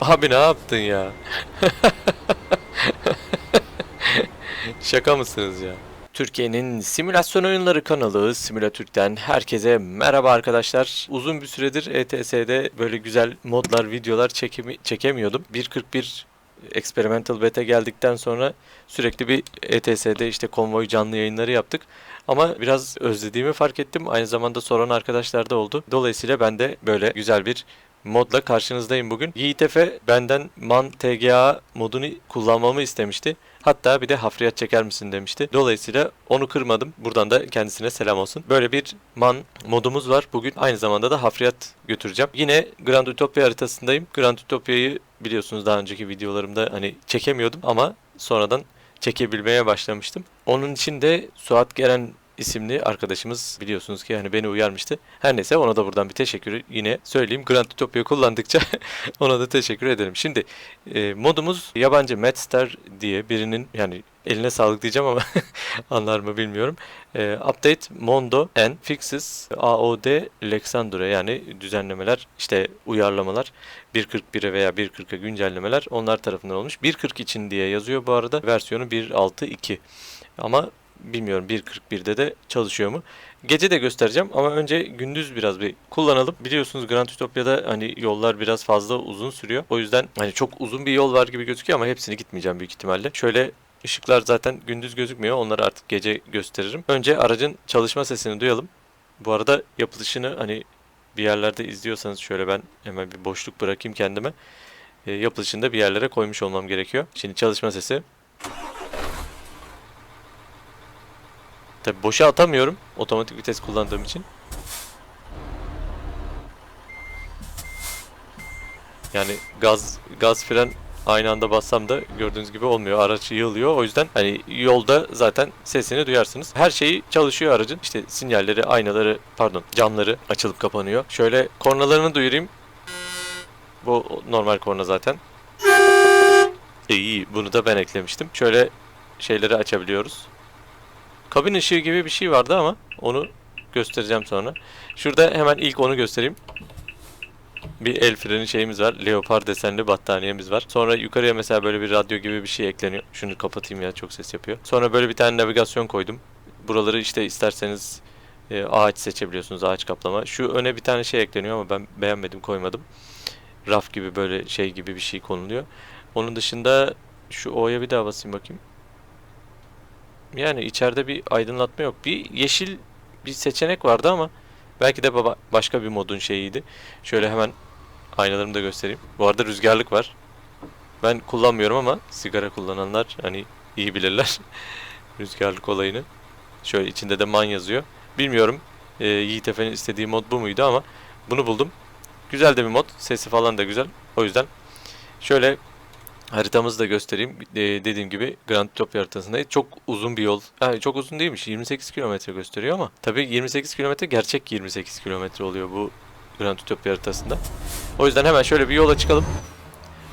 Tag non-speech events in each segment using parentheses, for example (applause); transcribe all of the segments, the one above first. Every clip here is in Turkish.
Abi ne yaptın ya? Şaka mısınız ya? Türkiye'nin simülasyon oyunları kanalı Simülatürk'ten herkese merhaba arkadaşlar. Uzun bir süredir ETS'de böyle güzel modlar, videolar çekemi çekemiyordum. 1.41 Experimental Beta geldikten sonra sürekli bir ETS'de işte konvoy canlı yayınları yaptık. Ama biraz özlediğimi fark ettim. Aynı zamanda soran arkadaşlar da oldu. Dolayısıyla ben de böyle güzel bir modla karşınızdayım bugün. Yiğit Efe benden MAN TGA modunu kullanmamı istemişti. Hatta bir de hafriyat çeker misin demişti. Dolayısıyla onu kırmadım. Buradan da kendisine selam olsun. Böyle bir MAN modumuz var. Bugün aynı zamanda da hafriyat götüreceğim. Yine Grand Utopia haritasındayım. Grand Utopia'yı biliyorsunuz daha önceki videolarımda hani çekemiyordum ama sonradan çekebilmeye başlamıştım. Onun için de Suat Geren isimli arkadaşımız biliyorsunuz ki hani beni uyarmıştı. Her neyse ona da buradan bir teşekkür yine söyleyeyim. Grand Utopia kullandıkça (laughs) ona da teşekkür ederim. Şimdi e, modumuz yabancı Medstar diye birinin yani eline sağlık diyeceğim ama (laughs) anlar mı bilmiyorum. E, update Mondo and Fixes AOD Lexandre yani düzenlemeler işte uyarlamalar 1.41'e veya 1.40'a güncellemeler onlar tarafından olmuş. 1.40 için diye yazıyor bu arada versiyonu 1.6.2 ama bilmiyorum 1.41'de de çalışıyor mu? Gece de göstereceğim ama önce gündüz biraz bir kullanalım. Biliyorsunuz Grand Utopia'da hani yollar biraz fazla uzun sürüyor. O yüzden hani çok uzun bir yol var gibi gözüküyor ama hepsini gitmeyeceğim büyük ihtimalle. Şöyle ışıklar zaten gündüz gözükmüyor. Onları artık gece gösteririm. Önce aracın çalışma sesini duyalım. Bu arada yapılışını hani bir yerlerde izliyorsanız şöyle ben hemen bir boşluk bırakayım kendime. E, yapılışını da bir yerlere koymuş olmam gerekiyor. Şimdi çalışma sesi. Tabi boşa atamıyorum otomatik vites kullandığım için. Yani gaz gaz fren aynı anda bassam da gördüğünüz gibi olmuyor. Araç yığılıyor. O yüzden hani yolda zaten sesini duyarsınız. Her şeyi çalışıyor aracın. İşte sinyalleri, aynaları, pardon camları açılıp kapanıyor. Şöyle kornalarını duyurayım. Bu normal korna zaten. İyi, bunu da ben eklemiştim. Şöyle şeyleri açabiliyoruz. Kabin ışığı gibi bir şey vardı ama onu göstereceğim sonra. Şurada hemen ilk onu göstereyim. Bir el freni şeyimiz var. Leopard desenli battaniyemiz var. Sonra yukarıya mesela böyle bir radyo gibi bir şey ekleniyor. Şunu kapatayım ya çok ses yapıyor. Sonra böyle bir tane navigasyon koydum. Buraları işte isterseniz e, ağaç seçebiliyorsunuz. Ağaç kaplama. Şu öne bir tane şey ekleniyor ama ben beğenmedim koymadım. Raf gibi böyle şey gibi bir şey konuluyor. Onun dışında şu O'ya bir daha basayım bakayım. Yani içeride bir aydınlatma yok. Bir yeşil bir seçenek vardı ama belki de baba başka bir modun şeyiydi. Şöyle hemen aynalarımı da göstereyim. Bu arada rüzgarlık var. Ben kullanmıyorum ama sigara kullananlar hani iyi bilirler (laughs) rüzgarlık olayını. Şöyle içinde de man yazıyor. Bilmiyorum e, Yiğit Efe'nin istediği mod bu muydu ama bunu buldum. Güzel de bir mod. Sesi falan da güzel. O yüzden şöyle Haritamızı da göstereyim. Ee, dediğim gibi Grand Utopia haritasındayız. Çok uzun bir yol. Yani çok uzun değilmiş. 28 kilometre gösteriyor ama tabii 28 kilometre gerçek 28 kilometre oluyor bu Grand Utopia haritasında. O yüzden hemen şöyle bir yola çıkalım.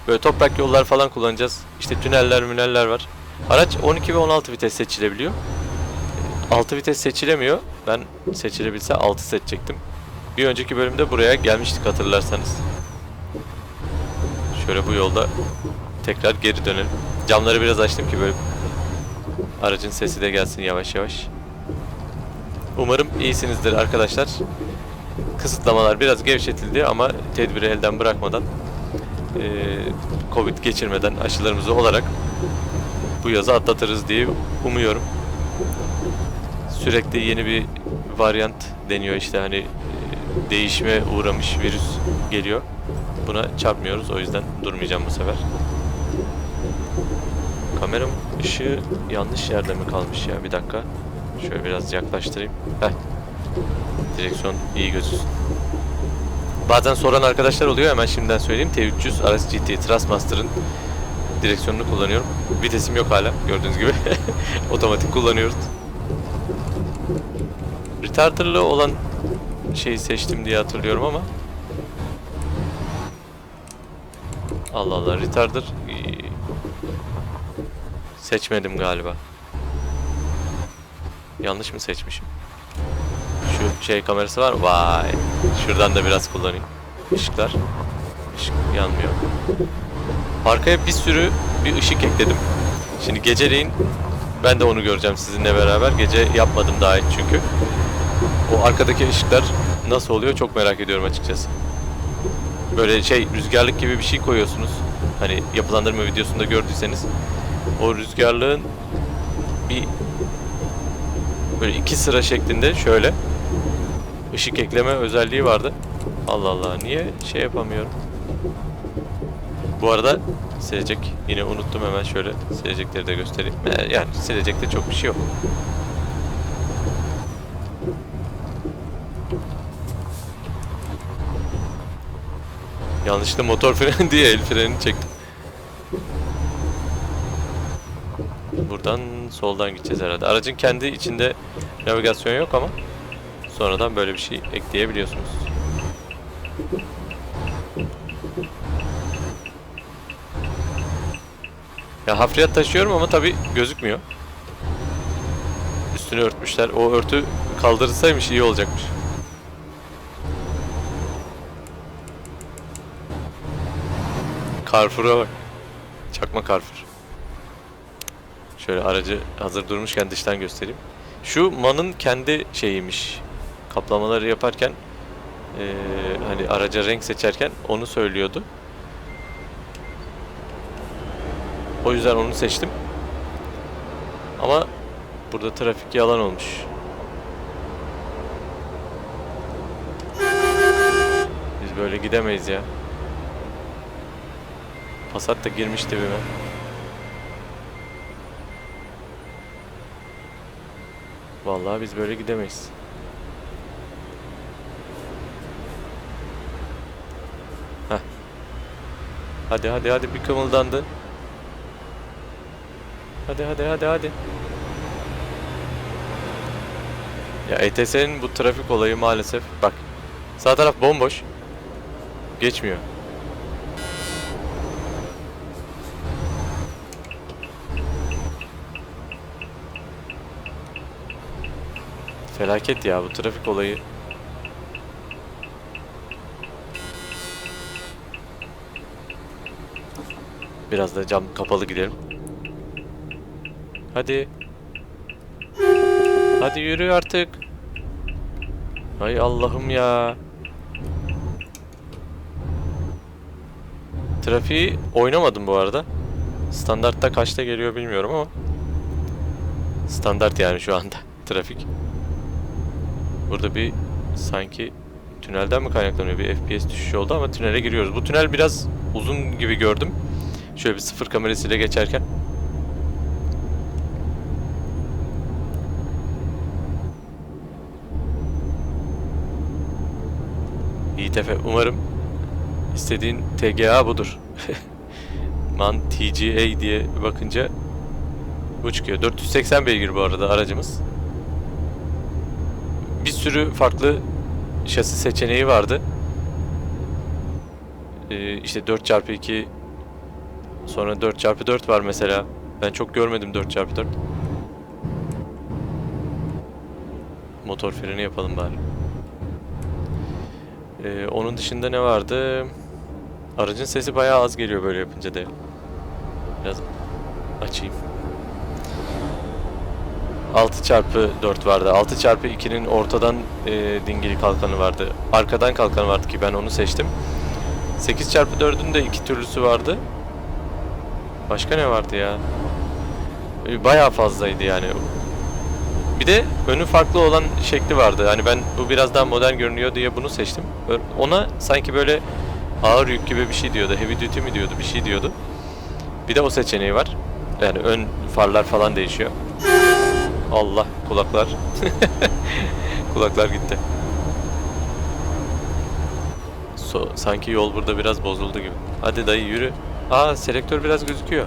Böyle toprak yollar falan kullanacağız. İşte tüneller, müneller var. Araç 12 ve 16 vites seçilebiliyor. 6 vites seçilemiyor. Ben seçilebilse 6 seçecektim. Bir önceki bölümde buraya gelmiştik hatırlarsanız. Şöyle bu yolda tekrar geri dönelim. Camları biraz açtım ki böyle aracın sesi de gelsin yavaş yavaş. Umarım iyisinizdir arkadaşlar. Kısıtlamalar biraz gevşetildi ama tedbiri elden bırakmadan eee, Covid geçirmeden aşılarımızı olarak bu yazı atlatırız diye umuyorum. Sürekli yeni bir varyant deniyor işte hani eee, değişime uğramış virüs geliyor. Buna çarpmıyoruz o yüzden durmayacağım bu sefer. Kameram ışığı yanlış yerde mi kalmış ya? Bir dakika. Şöyle biraz yaklaştırayım. Heh. Direksiyon iyi gözüksün. Bazen soran arkadaşlar oluyor hemen şimdiden söyleyeyim. T300 RS GT Thrustmaster'ın direksiyonunu kullanıyorum. Vitesim yok hala gördüğünüz gibi. (laughs) Otomatik kullanıyoruz. Retarder'lı olan şeyi seçtim diye hatırlıyorum ama Allah Allah retarder seçmedim galiba. Yanlış mı seçmişim? Şu şey kamerası var mı? Vay. Şuradan da biraz kullanayım. Işıklar. ışık yanmıyor. Arkaya bir sürü bir ışık ekledim. Şimdi geceleyin ben de onu göreceğim sizinle beraber. Gece yapmadım daha hiç çünkü. O arkadaki ışıklar nasıl oluyor çok merak ediyorum açıkçası. Böyle şey rüzgarlık gibi bir şey koyuyorsunuz. Hani yapılandırma videosunda gördüyseniz. O rüzgarlığın bir böyle iki sıra şeklinde şöyle ışık ekleme özelliği vardı. Allah Allah niye şey yapamıyorum? Bu arada silecek yine unuttum hemen şöyle silecekleri de göstereyim. Ee, Yani silecekte çok bir şey yok. Yanlışlıkla motor (laughs) freni diye el frenini çektim. Buradan soldan gideceğiz herhalde. Aracın kendi içinde navigasyon yok ama sonradan böyle bir şey ekleyebiliyorsunuz. Ya hafriyat taşıyorum ama tabi gözükmüyor. Üstünü örtmüşler. O örtü kaldırılsaymış iyi olacakmış. Carrefour'a bak. Çakma Carrefour. Şöyle aracı hazır durmuşken dıştan göstereyim. Şu manın kendi şeyiymiş. Kaplamaları yaparken eee, hani araca renk seçerken onu söylüyordu. O yüzden onu seçtim. Ama burada trafik yalan olmuş. Biz böyle gidemeyiz ya. Passat da girmiş dibime. Vallahi biz böyle gidemeyiz. Heh. Hadi hadi hadi bir kımıldandı. Hadi hadi hadi hadi. Ya ETS'nin bu trafik olayı maalesef bak. Sağ taraf bomboş. Geçmiyor. Felaket ya bu trafik olayı. Biraz da cam kapalı gidelim. Hadi. Hadi yürü artık. Hay Allah'ım ya. Trafiği oynamadım bu arada. Standartta kaçta geliyor bilmiyorum ama. Standart yani şu anda (laughs) trafik. Burada bir sanki tünelden mi kaynaklanıyor bir FPS düşüşü oldu ama tünele giriyoruz. Bu tünel biraz uzun gibi gördüm. Şöyle bir sıfır kamerasıyla geçerken. Yiğit Efe umarım istediğin TGA budur. (laughs) Man TGA diye bakınca bu çıkıyor. 480 beygir bu arada aracımız. Bir sürü farklı şasi seçeneği vardı. Ee, işte 4x2 sonra 4x4 var mesela. Ben çok görmedim 4x4. Motor freni yapalım bari. Ee, onun dışında ne vardı? Aracın sesi bayağı az geliyor böyle yapınca da. Biraz açayım. 6 çarpı 4 vardı. 6 çarpı 2'nin ortadan e, dingili kalkanı vardı. Arkadan kalkanı vardı ki ben onu seçtim. 8 çarpı 4'ün de iki türlüsü vardı. Başka ne vardı ya? E, Bayağı fazlaydı yani. Bir de önü farklı olan şekli vardı. Hani ben bu biraz daha modern görünüyor diye bunu seçtim. Ona sanki böyle ağır yük gibi bir şey diyordu. Heavy duty mi diyordu, bir şey diyordu. Bir de o seçeneği var. Yani ön farlar falan değişiyor. Allah kulaklar. (laughs) kulaklar gitti. So, sanki yol burada biraz bozuldu gibi. Hadi dayı yürü. Aa selektör biraz gözüküyor.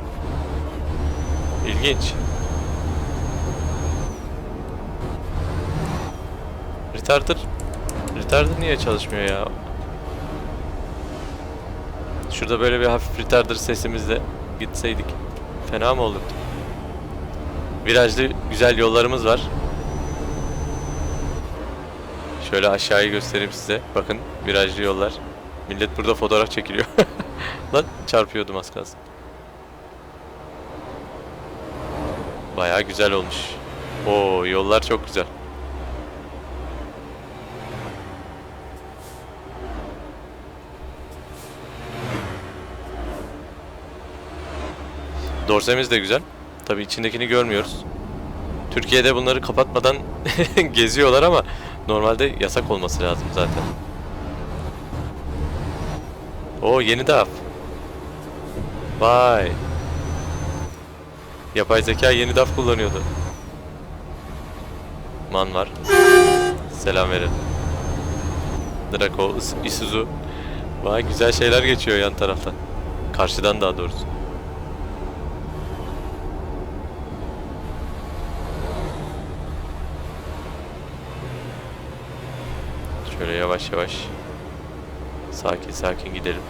İlginç. Retarder Retarder niye çalışmıyor ya? Şurada böyle bir hafif retarder sesimizle gitseydik. Fena mı olurdu? Virajlı güzel yollarımız var. Şöyle aşağıyı göstereyim size. Bakın virajlı yollar. Millet burada fotoğraf çekiliyor. (laughs) Lan çarpıyordum az kalsın. Bayağı güzel olmuş. Oo yollar çok güzel. Dorsemiz de güzel. Tabii içindekini görmüyoruz. Türkiye'de bunları kapatmadan (laughs) geziyorlar ama normalde yasak olması lazım zaten. O yeni DAF. Vay. Yapay zeka yeni DAF kullanıyordu. Man var. Selam verin. Draco, Is- Isuzu. Vay güzel şeyler geçiyor yan taraftan. Karşıdan daha doğrusu. Şöyle yavaş yavaş. Sakin sakin gidelim.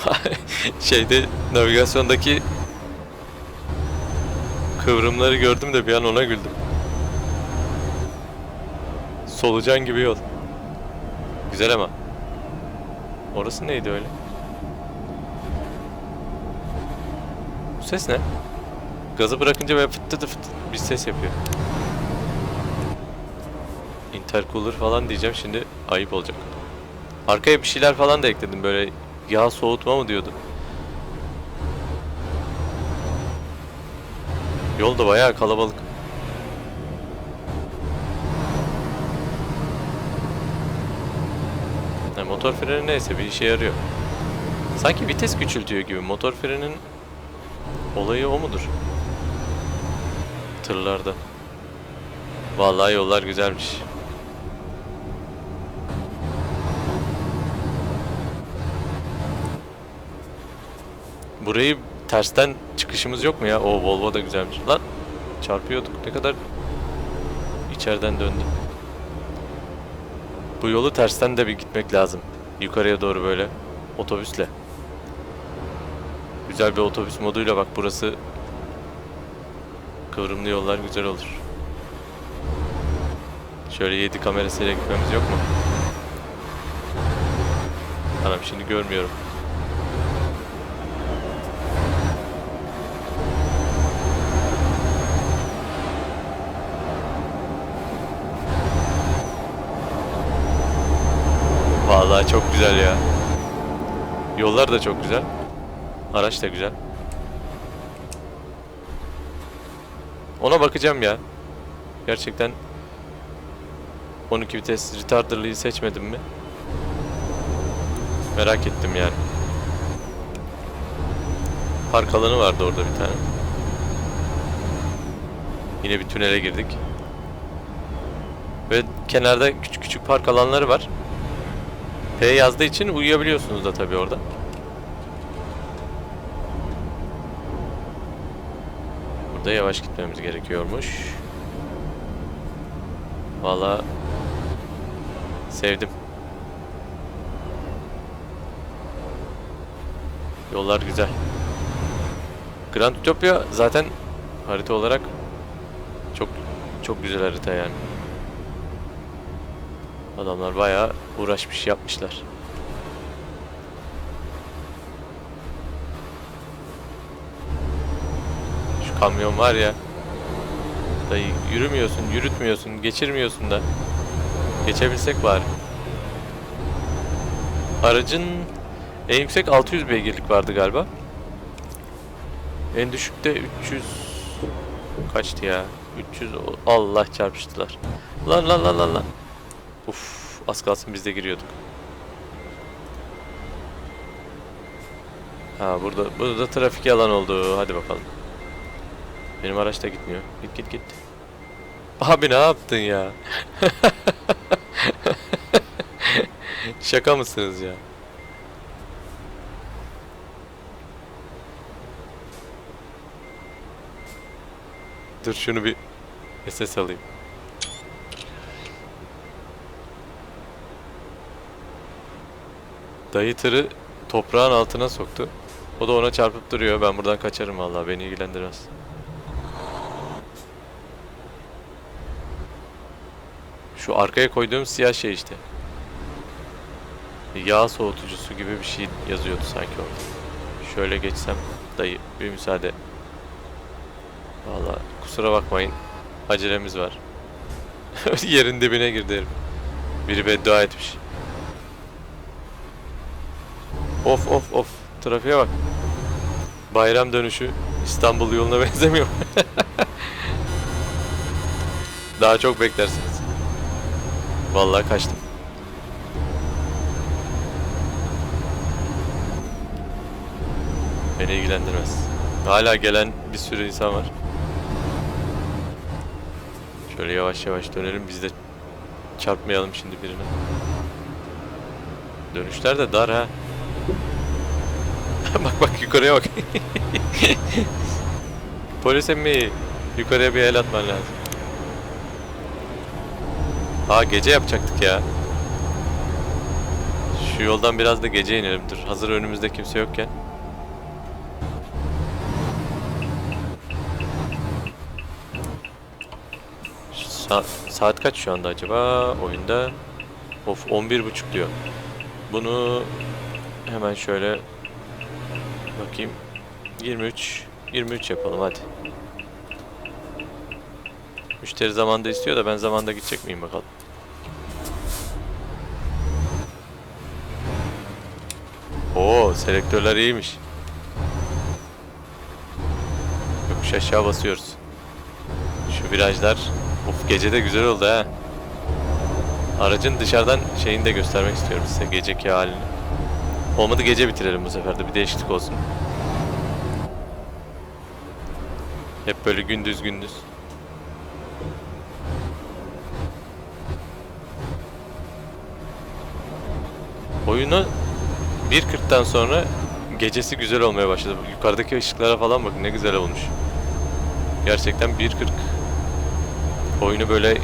(laughs) Şeyde navigasyondaki kıvrımları gördüm de bir an ona güldüm. Solucan gibi yol. Güzel ama. Orası neydi öyle? Ses ne? Gazı bırakınca böyle fıt fıt fıt bir ses yapıyor. Intercooler falan diyeceğim şimdi ayıp olacak. Arkaya bir şeyler falan da ekledim böyle yağ soğutma mı diyordu. Yol da bayağı kalabalık. Ha, motor freni neyse bir işe yarıyor. Sanki vites küçültüyor gibi. Motor frenin olayı o mudur? Tırlarda. Vallahi yollar güzelmiş. Burayı tersten çıkışımız yok mu ya? O Volvo da güzelmiş. Lan çarpıyorduk. Ne kadar içeriden döndü. Bu yolu tersten de bir gitmek lazım. Yukarıya doğru böyle otobüsle. Güzel bir otobüs moduyla bak burası kıvrımlı yollar güzel olur. Şöyle 7 kamerasıyla gitmemiz yok mu? Anam şimdi görmüyorum. Vallahi çok güzel ya. Yollar da çok güzel. Araç da güzel. Ona bakacağım ya. Gerçekten 12 vites retarderlıyı seçmedim mi? Merak ettim yani. Park alanı vardı orada bir tane. Yine bir tünele girdik. Ve kenarda küçük küçük park alanları var. P yazdığı için uyuyabiliyorsunuz da tabii orada. Burada yavaş gitmemiz gerekiyormuş. Valla sevdim. Yollar güzel. Grand Utopia zaten harita olarak çok çok güzel harita yani. Adamlar bayağı uğraşmış yapmışlar. Şu kamyon var ya. Dayı yürümüyorsun, yürütmüyorsun, geçirmiyorsun da. Geçebilsek bari. Aracın en yüksek 600 beygirlik vardı galiba. En düşükte 300 kaçtı ya? 300 o- Allah çarpıştılar. Lan lan lan lan lan. Uf az kalsın biz de giriyorduk. Ha burada burada da trafik yalan oldu. Hadi bakalım. Benim araç da gitmiyor. Git git git. Abi ne yaptın ya? (laughs) Şaka mısınız ya? Dur şunu bir SS alayım. Dayı tırı toprağın altına soktu. O da ona çarpıp duruyor. Ben buradan kaçarım vallahi beni ilgilendirmez. Şu arkaya koyduğum siyah şey işte. Yağ soğutucusu gibi bir şey yazıyordu sanki orada. Şöyle geçsem dayı bir müsaade. Valla kusura bakmayın. Acelemiz var. (laughs) Yerin dibine girdi herif. Biri beddua etmiş. Of of of. Trafiğe bak. Bayram dönüşü İstanbul yoluna (laughs) benzemiyor. Daha çok beklersiniz. Vallahi kaçtım. Beni ilgilendirmez. Hala gelen bir sürü insan var. Şöyle yavaş yavaş dönelim biz de çarpmayalım şimdi birine. Dönüşler de dar ha. (laughs) bak bak yukarıya bak. (laughs) Polis emmi yukarıya bir el atman lazım. Ha gece yapacaktık ya. Şu yoldan biraz da gece inelim dur. Hazır önümüzde kimse yokken. Sa- saat kaç şu anda acaba oyunda? Of 11.30 diyor. Bunu hemen şöyle bakayım. 23 23 yapalım hadi. Müşteri zamanda istiyor da ben zamanda gidecek miyim bakalım. Oo selektörler iyiymiş. Yokuş aşağı basıyoruz. Şu virajlar of gece de güzel oldu ha. Aracın dışarıdan şeyini de göstermek istiyorum size geceki halini. Olmadı gece bitirelim bu sefer de bir değişiklik olsun. Hep böyle gündüz gündüz. Oyunu 1.40'tan sonra gecesi güzel olmaya başladı. Yukarıdaki ışıklara falan bak ne güzel olmuş. Gerçekten 1.40 oyunu böyle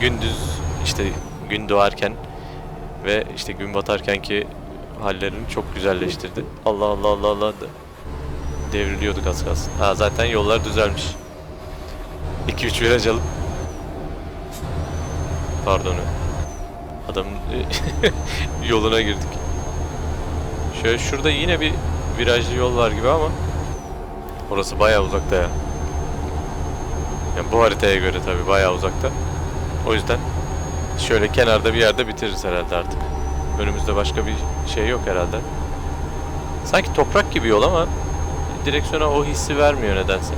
gündüz işte gün doğarken ve işte gün batarken ki hallerini çok güzelleştirdi. Allah Allah Allah Allah devriliyorduk az kalsın. Ha zaten yollar düzelmiş. 2-3 viraj alıp pardon adamın (laughs) yoluna girdik. Şöyle şurada yine bir virajlı yol var gibi ama orası bayağı uzakta ya. Yani bu haritaya göre tabii bayağı uzakta. O yüzden şöyle kenarda bir yerde bitiririz herhalde artık. Önümüzde başka bir şey yok herhalde. Sanki toprak gibi yol ama direksiyona o hissi vermiyor nedense.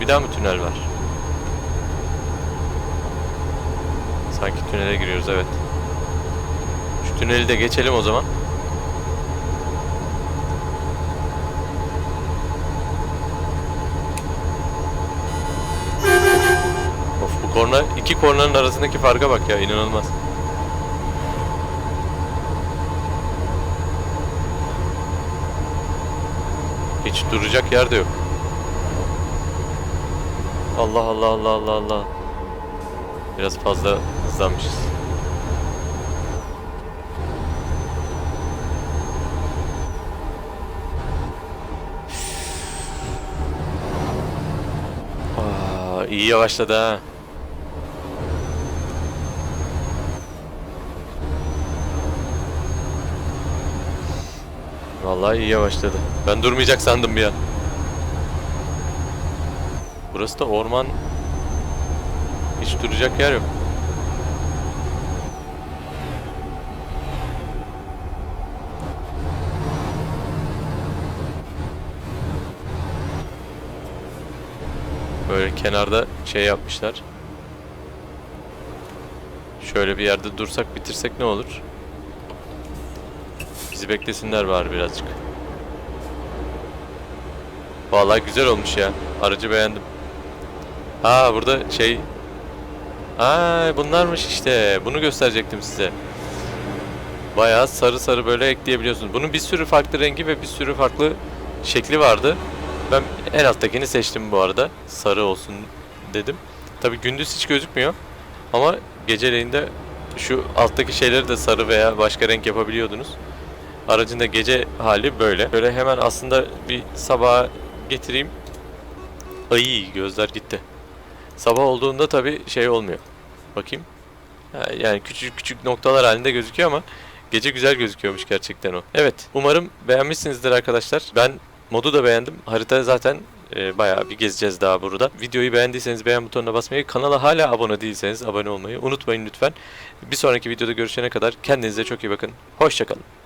Bir daha mı tünel var? Sanki tünele giriyoruz evet. Şu tüneli de geçelim o zaman. Of bu korna iki kornanın arasındaki farka bak ya inanılmaz. Hiç duracak yer de yok. Allah Allah Allah Allah Allah. Biraz fazla hızlanmışız. Aa, iyi yavaşladı ha. Vallahi iyi yavaşladı. Ben durmayacak sandım bir an. Burası da orman. Hiç duracak yer yok. Böyle kenarda şey yapmışlar. Şöyle bir yerde dursak bitirsek ne olur? Bizi beklesinler bari birazcık. Vallahi güzel olmuş ya. Aracı beğendim. Aa burada şey... Aa bunlarmış işte. Bunu gösterecektim size. Bayağı sarı sarı böyle ekleyebiliyorsunuz. Bunun bir sürü farklı rengi ve bir sürü farklı şekli vardı. En alttakini seçtim bu arada. Sarı olsun dedim. Tabi gündüz hiç gözükmüyor. Ama geceleyin de şu alttaki şeyleri de sarı veya başka renk yapabiliyordunuz. Aracın da gece hali böyle. Böyle hemen aslında bir sabaha getireyim. Ay gözler gitti. Sabah olduğunda tabi şey olmuyor. Bakayım. Yani küçük küçük noktalar halinde gözüküyor ama gece güzel gözüküyormuş gerçekten o. Evet umarım beğenmişsinizdir arkadaşlar. Ben modu da beğendim. Harita zaten e, bayağı bir gezeceğiz daha burada. Videoyu beğendiyseniz beğen butonuna basmayı, kanala hala abone değilseniz abone olmayı unutmayın lütfen. Bir sonraki videoda görüşene kadar kendinize çok iyi bakın. Hoşçakalın.